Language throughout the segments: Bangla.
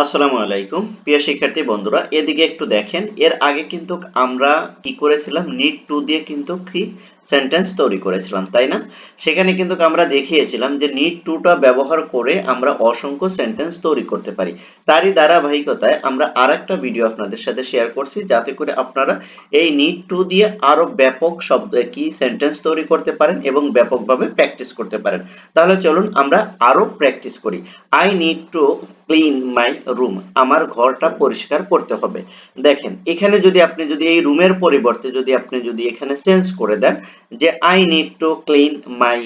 আসসালামু আলাইকুম। প্রিয় শিক্ষার্থী বন্ধুরা, এদিকে একটু দেখেন, এর আগে কিন্তু আমরা কি করেছিলাম নিট টু দিয়ে কিন্তু কি সেন্টেন্স তৈরি করেছিলাম, তাই না? সেখানে কিন্তু আমরা দেখিয়েছিলাম যে নিট টুটা ব্যবহার করে আমরা অসংখ্য সেন্টেন্স তৈরি করতে পারি। তারই ধারাবাহিকতায় আমরা আর একটা ভিডিও আপনাদের সাথে শেয়ার করছি, যাতে করে আপনারা এই নিট টু দিয়ে আরও ব্যাপক শব্দ, কি সেন্টেন্স তৈরি করতে পারেন এবং ব্যাপকভাবে প্র্যাকটিস করতে পারেন। তাহলে চলুন আমরা আরও প্র্যাকটিস করি। I need to clean my room আমার ঘরটা পরিষ্কার করতে হবে। দেখেন, এখানে যদি আপনি যদি এই রুমের পরিবর্তে যদি আপনি যদি এখানে চেঞ্জ করে দেন যে I need to clean my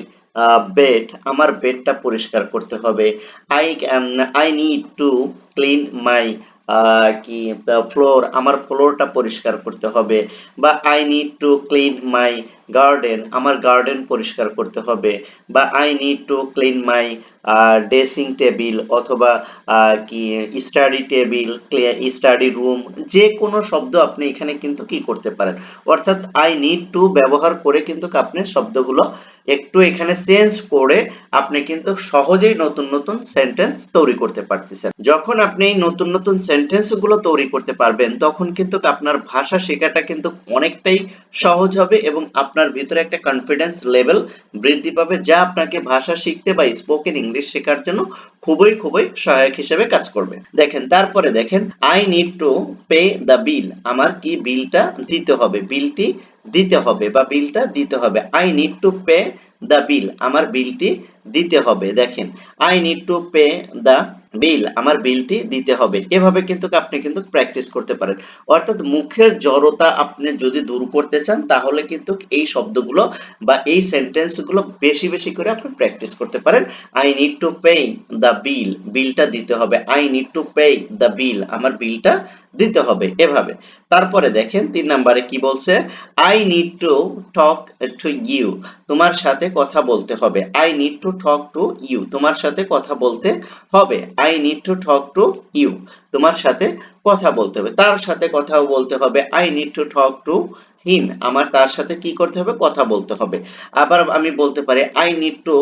bed আমার বেডটা পরিষ্কার করতে হবে। I I need to clean my কি ফ্লোর আমার ফ্লোরটা পরিষ্কার করতে হবে বা I need to clean my garden আমার গার্ডেন পরিষ্কার করতে হবে বা I need to clean my dressing table অথবা কি স্টাডি টেবিল স্টাডি রুম যে কোনো শব্দ আপনি এখানে কিন্তু কি করতে পারেন। অর্থাৎ আই নিড টু ব্যবহার করে কিন্তু আপনি শব্দগুলো একটু এখানে চেঞ্জ করে আপনি কিন্তু সহজেই নতুন নতুন সেন্টেন্স তৈরি করতে পারতেছেন। যখন আপনি নতুন নতুন সেন্টেন্সগুলো তৈরি করতে পারবেন, তখন কিন্তু আপনার ভাষা শেখাটা কিন্তু অনেকটাই সহজ হবে এবং আপনার ভিতরে একটা কনফিডেন্স লেভেল বৃদ্ধি পাবে, যা আপনাকে ভাষা শিখতে বা স্পোকেন ইংলিশ শেখার জন্য খুবই খুবই সহায়ক হিসেবে কাজ করবে। দেখেন, তারপরে দেখেন I need to pay the bill আমার কি বিলটা দিতে হবে? বিলটি দিতে হবে বা বিলটা দিতে হবে। I need to pay the bill আমার বিলটি দিতে হবে। দেখেন I need to pay the bill, আমার বিলটি দিতে হবে। এভাবে কিন্তু আপনি কিন্তু প্র্যাকটিস করতে পারেন। অর্থাৎ মুখের জড়তা আপনি যদি দূর করতে চান, তাহলে কিন্তু এই শব্দগুলো বা এই সেন্টেন্সগুলো বেশি বেশি করে আপনি প্র্যাকটিস করতে পারেন। I need to pay the bill বিলটা দিতে হবে। I need to pay the bill আমার বিলটা দিতে হবে। এভাবে। তারপরে দেখেন, তিন নম্বরে কি বলছে? I need to talk to you তোমার সাথে কথা বলতে হবে। I need to talk to you তোমার সাথে কথা বলতে হবে। I need to talk to you তোমার সাথে কথা বলতে হবে। তার সাথে কথাও বলতে হবে I need to talk to him আমার তার সাথে কি করতে হবে? কথা বলতে হবে। আবার আমি বলতে পারি I need to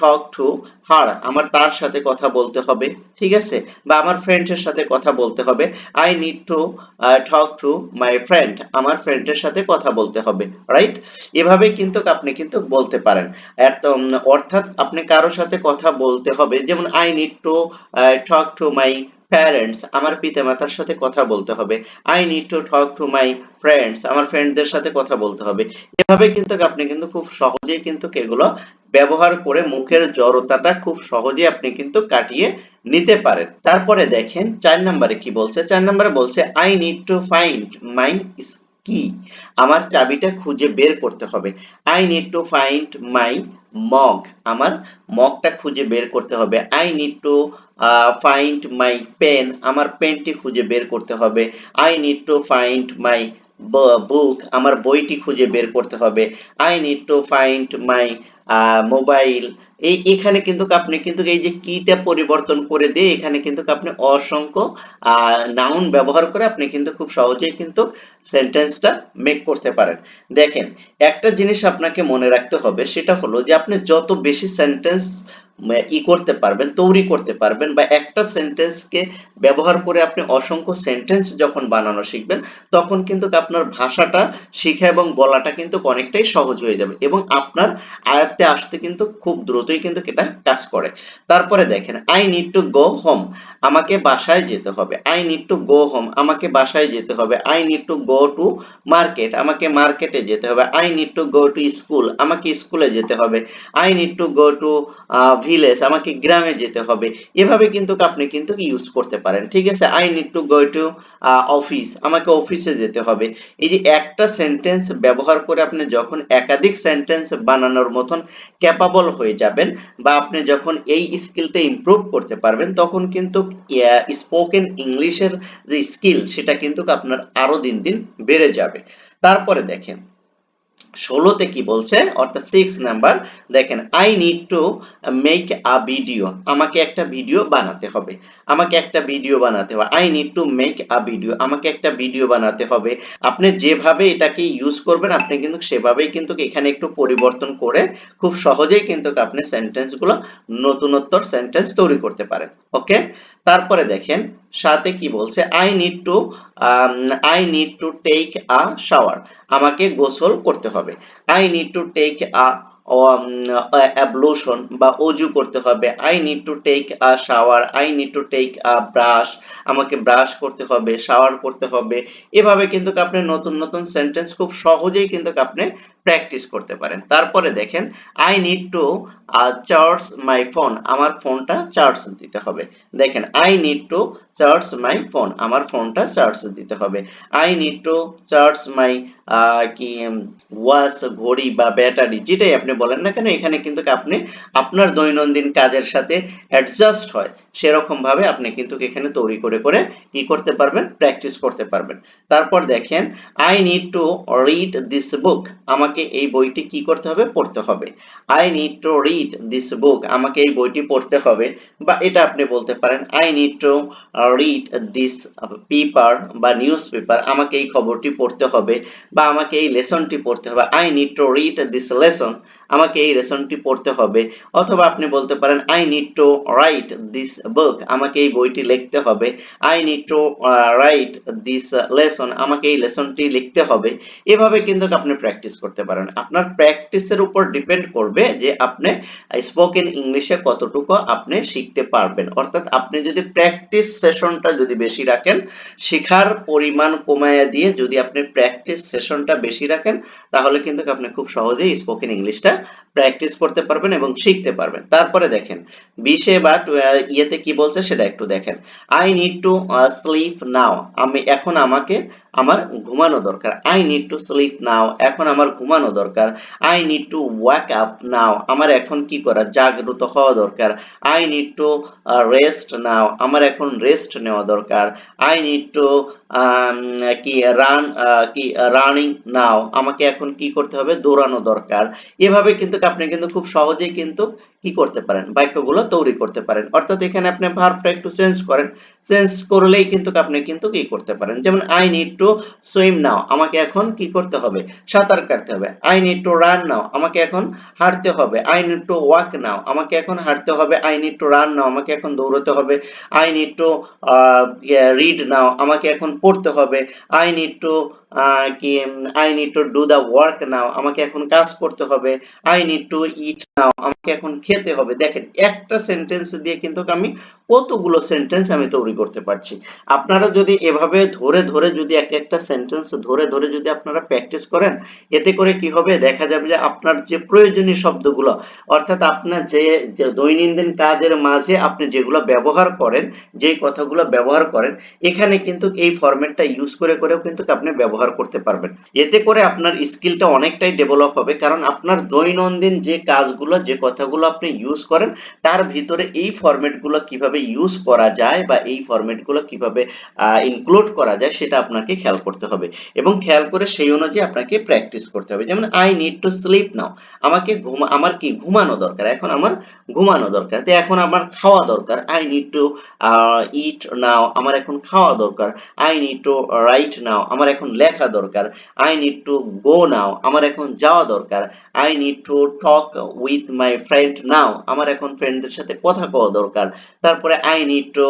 talk to her আমার তার সাথে কথা বলতে হবে, ঠিক আছে? বা আমার ফ্রেন্ডের সাথে কথা বলতে হবে। I need to talk to my friend আমার ফ্রেন্ডের সাথে কথা বলতে হবে রাইট এভাবে কিন্তু আপনি কিন্তু বলতে পারেন। অর্থাৎ আপনি কারও সাথে কথা বলতে হবে। যেমন I need to talk to my parents আমার পিতামাতার সাথে কথা বলতে হবে। I need to talk to my friends আমার ফ্রেন্ডদের সাথে কথা বলতে হবে। এভাবে কিন্তু আপনি কিন্তু খুব সহজেই কিন্তু এগুলো ব্যবহার করে মুখের জড়তাটা খুব সহজেই আপনি কিন্তু কাটিয়ে নিতে পারেন। তারপরে দেখেন, চার নম্বরে কি বলছে? চার নম্বরে বলছে I need to find my কি? আমার চাবিটা খুঁজে বের করতে হবে। I need to find my mug আমার মগটা খুঁজে বের করতে হবে। I need to find my pen আমার পেনটি খুঁজে বের করতে হবে। I need to find my book আমার বইটি খুঁজে বের করতে হবে। I need to find my mobile এই, এখানে কিন্তু আপনি কিন্তু এই যে কিটা পরিবর্তন করে দিয়ে এখানে কিন্তু আপনি অসংখ্য নাউন ব্যবহার করে আপনি কিন্তু খুব সহজেই কিন্তু সেন্টেন্সটা মেক করতে পারেন। দেখেন, একটা জিনিস আপনাকে মনে রাখতে হবে, সেটা হলো যে আপনি যত বেশি সেন্টেন্স ই করতে পারবেন, তৈরি করতে পারবেন বা একটা সেন্টেন্সকে ব্যবহার করে আপনি অসংখ্য সেন্টেন্স যখন বানানো শিখবেন, তখন কিন্তু আপনার ভাষাটা, শেখা এবং বলাটা কিন্তু অনেকটাই সহজ হয়ে যাবে এবং আপনার আয়ত্তে আসতে কিন্তু খুব দ্রুতই কিন্তু এটা কাজ করে। তারপরে দেখেন I need to go home আমাকে বাসায় যেতে হবে। I need to go home আমাকে বাসায় যেতে হবে। I need to go to market আমাকে মার্কেটে যেতে হবে। I need to go to school আমাকে স্কুলে যেতে হবে। I need to go to village আমাকে গ্রামে যেতে হবে। এভাবে কিন্তু আপনি কিন্তু ইউজ করতে পারেন। ঠিক আছে? I need to go to office আমাকে অফিসে যেতে হবে। এই যে একটা সেন্টেন্স ব্যবহার করে আপনি যখন একাধিক সেন্টেন্স বানানোর মতন ক্যাপাবল হয়ে যাবেন বা আপনি যখন এই স্কিলটা ইমপ্রুভ করতে পারবেন, তখন কিন্তু স্পোকেন ইংলিশের যে স্কিল সেটা কিন্তু আপনার আরও দিন দিন বেড়ে যাবে। তারপরে দেখেন ষোলোতে কি বলছে? অর্থাৎ সিক্স নাম্বার দেখেন I need to make a video আমাকে একটা ভিডিও বানাতে হবে। আমাকে একটা ভিডিও বানাতে হবে। I need to make a video আমাকে একটা ভিডিও বানাতে হবে। আপনি যেভাবে এটাকে ইউজ করবেন, আপনি কিন্তু সেভাবেই কিন্তু এখানে একটু পরিবর্তন করে খুব সহজেই কিন্তু আপনি সেন্টেন্সগুলো নতুনত্বর সেন্টেন্স তৈরি করতে পারেন। ওকে তারপরে দেখেন সাথে কি বলছে? I need to I need to take a shower আমাকে গোসল করতে হবে। I need to take a ablution বা অজু করতে হবে। I need to take a shower I need to take a brush আমাকে ব্রাশ করতে হবে শাওয়ার করতে হবে। এভাবে কিন্তু আপনি নতুন নতুন সেন্টেন্স খুব সহজেই কিন্তু আপনি প্র্যাকটিস করতে পারেন। তারপরে দেখেন I need to charge my phone আমার ফোনটা চার্জ দিতে হবে। দেখেন I need to charge my phone আমার ফোনটা চার্জ দিতে হবে। I need to charge my কি ওয়াচ ঘড়ি বা ব্যাটারি যেটাই আপনি বলেন না কেন, এখানে কিন্তু আপনি আপনার দৈনন্দিন কাজের সাথে অ্যাডজাস্ট হয়। সেরকম ভাবে আপনি কিন্তু এখানে তৈরি করে করে কি করতে পারবেন? প্র্যাকটিস করতে পারবেন। তারপর দেখেন I need to read this book আমাকে এই বইটি কি করতে হবে? পড়তে হবে। I need to read this book আমাকে এই বইটি পড়তে হবে বা এটা আপনি বলতে পারেন I need to read this paper বা নিউজ পেপার আমাকে এই খবরটি পড়তে হবে বা আমাকে এই লেসনটি পড়তে হবে। I need to read this lesson আমাকে এই লেসনটি পড়তে হবে। অথবা আপনি বলতে পারেন I need to write this book আমাকে এই বইটি লিখতে হবে। I need to write this lesson আমাকে এই লেসনটি লিখতে হবে। এভাবে কিন্তু আপনি প্র্যাকটিস করতে পারেন। আপনার প্র্যাকটিসের উপর ডিপেন্ড করবে যে আপনি স্পোকেন ইংলিশে কতটুকু আপনি শিখতে পারবেন। অর্থাৎ আপনি যদি প্র্যাকটিস সেশনটা যদি বেশি রাখেন, শেখার পরিমাণ কমায়া দিয়ে যদি আপনি প্র্যাকটিস সেশনটা বেশি রাখেন, তাহলে কিন্তু আপনি খুব সহজেই স্পোকেন ইংলিশটা প্র্যাকটিস করতে পারবেন এবং শিখতে পারবেন। তারপরে দেখেন, বিশে বা ইয়েতে কি বলছে সেটা একটু দেখেন। I need to sleep now আমি এখন আমাকে আমার ঘুমানো দরকার। I need to sleep now এখন আমার ঘুমানো দরকার। I need to walk up now আমার এখন কি করা? জাগ্রত হওয়া দরকার। I need to rest now আমার এখন রেস্ট নেওয়া দরকার। আই নিড টু কি রান কি রানিং নাও আমাকে এখন কি করতে হবে? দৌড়ানো দরকার। এভাবে কিন্তু আপনি কিন্তু খুব সহজেই কিন্তু কি করতে পারেন? বাক্যগুলো তৈরি করতে পারেন। অর্থাৎ এখানে আপনি ভার্বটা একটু চেঞ্জ করেন। চেঞ্জ করলেই কিন্তু আপনি কিন্তু কি করতে পারেন? যেমন I need to swim now আমাকে এখন কি করতে হবে? সাঁতার কাটতে হবে। I need to run now আমাকে এখন হাঁটতে হবে। I need to walk now আমাকে এখন হাঁটতে হবে। I need to run now আমাকে এখন দৌড়তে হবে। I need to read now আমাকে এখন পড়তে হবে। আই নিড টু কি I need to do the work now আমাকে এখন কাজ করতে হবে। I need to eat now আমাকে এখন খেতে হবে। দেখেন, একটা সেন্টেন্স দিয়ে কিন্তু আমি কতগুলো সেন্টেন্স আমি তৈরি করতে পারছি। আপনারা যদি এভাবে ধরে ধরে যদি এক একটা সেন্টেন্স ধরে ধরে যদি আপনারা প্র্যাকটিস করেন, এতে করে কি হবে? দেখা যাবে যে আপনার যে প্রয়োজনীয় শব্দগুলো, অর্থাৎ আপনার যে দৈনন্দিন কাজের মাঝে আপনি যেগুলো ব্যবহার করেন যে কথাগুলো ব্যবহার করেন, এখানে কিন্তু এই ফরম্যাটটা ইউজ করে, করেও কিন্তু আপনি ব্যবহার করতে পারবেন। এতে করে আপনার স্কিলটা অনেকটাই ডেভেলপ হবে। কারণ আপনার দৈনন্দিন যে কাজগুলো, যে কথাগুলো আপনি ইউজ করেন, তার ভিতরে এই ফরম্যাটগুলো কীভাবে ইউজ করা যায় বা এই ফরম্যাটগুলো কীভাবে ইনক্লুড করা যায়, সেটা আপনাকে খেয়াল করতে হবে। এবং খেয়াল করে সেই অনুযায়ী আপনাকে প্র্যাকটিস করতে হবে। যেমন I need to sleep now আমাকে ঘুমা, আমার কি ঘুমানো দরকার? এখন আমার ঘুমানো দরকার। তো এখন আমার খাওয়া দরকার। I need to eat now আমার এখন খাওয়া দরকার। I need to write now আমার এখন লেখা দরকার। I need to go now আমার এখন যাওয়া দরকার। I need to talk with my friend now আমার এখন ফ্রেন্ডদের সাথে কথা কওয়া দরকার। তারপরে I need to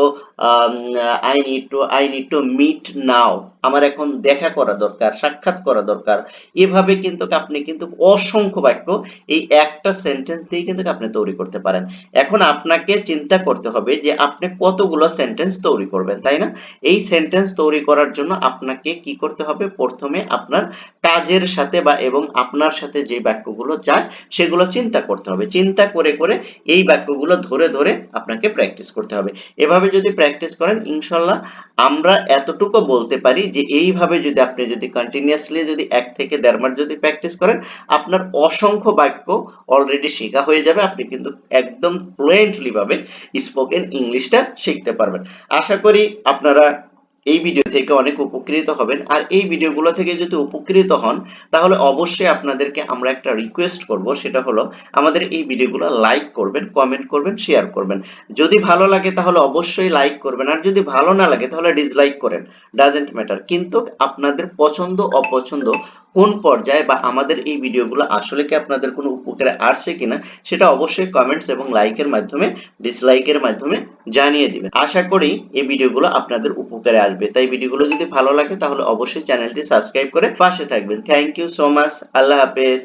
I need to I need to meet now আমার এখন দেখা করা দরকার, সাক্ষাৎ করা দরকার। এভাবে কিন্তু আপনি কিন্তু অসংখ্য বাক্য এই একটা সেন্টেন্স দিয়ে কিন্তু আপনি তৈরি করতে পারেন। এখন আপনাকে চিন্তা করতে হবে যে আপনি কতগুলো সেন্টেন্স তৈরি করবেন, তাই না? এই সেন্টেন্স তৈরি করার জন্য আপনাকে কি করতে হবে? প্রথমে আপনার কাজের সাথে বা এবং আপনার সাথে যে বাক্যগুলো যায়, সেগুলো চিন্তা করতে হবে। চিন্তা করে করে এই বাক্যগুলো ধরে ধরে আপনাকে প্র্যাকটিস করতে হবে। এভাবে যদি প্র্যাকটিস করেন, ইনশাল্লাহ আমরা এতটুকু বলতে পারি যে এইভাবে যদি আপনি যদি কন্টিনিউয়াসলি যদি এক থেকে দেড় মাস যদি প্র্যাকটিস করেন, আপনার অসংখ্য বাক্য অলরেডি শেখা হয়ে যাবে। আপনি কিন্তু একদম ফ্লুয়েন্টলি ভাবে স্পোকেন ইংলিশটা শিখতে পারবেন। আশা করি আপনারা এই ভিডিও থেকে অনেক উপকৃত হবেন। আর এই ভিডিওগুলো থেকে যদি উপকৃত হন, তাহলে অবশ্যই আপনাদেরকে আমরা একটা রিকোয়েস্ট করব, সেটা হলো আমাদের এই ভিডিওগুলো লাইক করবেন কমেন্ট করবেন শেয়ার করবেন। যদি ভালো লাগে তাহলে অবশ্যই লাইক করবেন, আর যদি ভালো না লাগে তাহলে ডিসলাইক করেন। ডাজেন্ট ম্যাটার কিন্তু আপনাদের পছন্দ, অপছন্দ কোন পর্যায়ে বা আমাদের এই ভিডিওগুলো আসলে কি আপনাদের কোনো উপকারে আসছে কিনা, সেটা অবশ্যই কমেন্টস এবং লাইকের মাধ্যমে ডিসলাইকের মাধ্যমে জানিয়ে দিবেন। আশা করি এই ভিডিওগুলো আপনাদের উপকারে আসবে। তাই ভিডিওগুলো যদি ভালো লাগে তাহলে অবশ্যই চ্যানেলটি সাবস্ক্রাইব করে পাশে থাকবেন। থ্যাংক ইউ সো মাচ আল্লাহ হাফেজ।